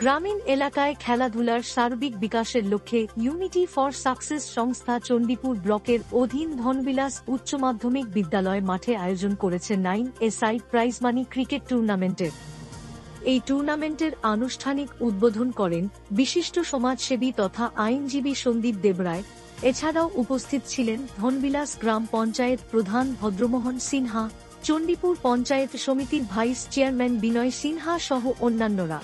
গ্রামীণ এলাকায় খেলাধুলার সার্বিক বিকাশের লক্ষ্যে ইউনিটি ফর সাকসেস সংস্থা চণ্ডীপুর ব্লকের অধীন ধনবিলাস উচ্চ মাধ্যমিক বিদ্যালয় মাঠে আয়োজন করেছে nine SI prize money cricket টুর্নামেন্টের এই টুর্নামেন্টের আনুষ্ঠানিক উদ্বোধন করেন বিশিষ্ট সমাজসেবী তথা আইনজীবী সন্দীপ দেবরায়। এছাড়াও উপস্থিত ছিলেন ধনবিলাস গ্রাম পঞ্চায়েত প্রধান ভদ্রমোহন সিনহা, চণ্ডীপুর পঞ্চায়েত সমিতির ভাইস চেয়ারম্যান বিনয় সিনহা সহ অন্যান্যরা।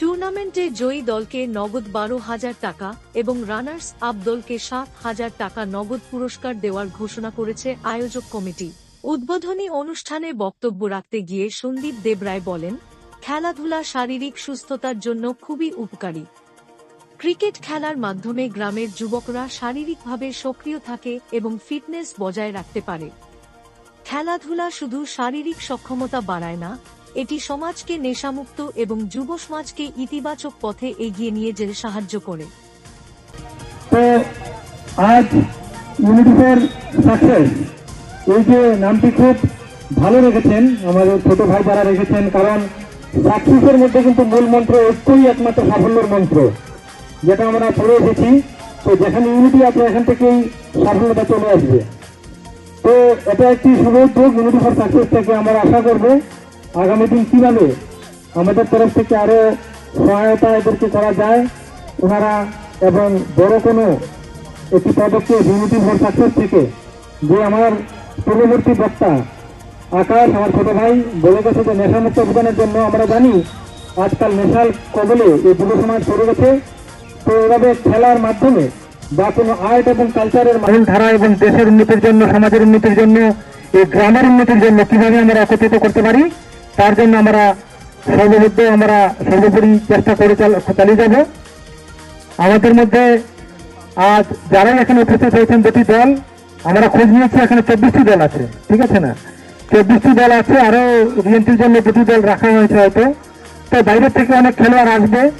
টুর্নামেন্টে জয়ী দলকে নগদ বারো হাজার টাকা এবং রানার্স আপ দলকে সাত হাজার টাকা নগদ পুরস্কার দেওয়ার ঘোষণা করেছে আয়োজক কমিটি। উদ্বোধনী অনুষ্ঠানে বক্তব্য রাখতে গিয়ে সন্দীপ দেবরায় বলেন, খেলাধুলা শারীরিক সুস্থতার জন্য খুবই উপকারী। ক্রিকেট খেলার মাধ্যমে গ্রামের যুবকরা শারীরিকভাবে সক্রিয় থাকে এবং ফিটনেস বজায় রাখতে পারে। খেলাধুলা শুধু শারীরিক সক্ষমতা বাড়ায় না এটি সমাজকে নেশামুক্ত এবং যুব সমাজকে ইতিবাচক পথে এগিয়ে নিয়ে যেতে সাহায্য করে। আজ সাকসেস এই যে নামটি খুব ভালো রেখেছেন, আমাদের ছোট ভাই যারা রেখেছেন, কারণ সাকসেসের মধ্যে কিন্তু মূল মন্ত্র ঐক্যই একমাত্র সাফল্যের মন্ত্র, যেটা আমরা পড়ে এসেছি। তো যেখানে ইউনিটি আছে, এখান থেকেই সাফল্যতা চলে আসবে। তো এটা একটি শুভ উদ্যোগ ইউনিটি ফর সাকসেস থেকে আমরা আশা করব। আগামী দিন কীভাবে আমাদের তরফ থেকে আরও সহায়তা এদেরকে করা যায় ওনারা এবং বড় কোনো একটি পদক্ষেপ ইউনিটি ফর সাকসেস থেকে, যে আমার পূর্ববর্তী বক্তা আকাশ, আমার ছোট ভাই, বলে গেছে যে নেশামুক্ত অভিযানের জন্য আমরা জানি আজকাল নেশার কবলে এই যুব সমাজ পড়ে গেছে। তো এভাবে খেলার মাধ্যমে বা কোনো আর্ট এবং কালচারের ধারা এবং দেশের উন্নতির জন্য, সমাজের উন্নতির জন্য, এই গ্রামের উন্নতির জন্য কীভাবে আমরা একত্রিত করতে পারি? তার জন্য আমরা সর্ববদ্ধ আমরা সর্বোপরি চেষ্টা করে চাল- চালিয়ে যাব। আমাদের মধ্যে আজ যারা এখানে উপস্থিত হয়েছেন দুটি দল, আমরা খোঁজ নিয়েছি, এখানে চব্বিশটি দল আছে, ঠিক আছে না? চব্বিশটি দল আছে, আরও রিএন্ট্রির জন্য দুটি দল রাখা হয়েছে হয়তো। তো বাইরে থেকে অনেক খেলোয়াড় আসবে।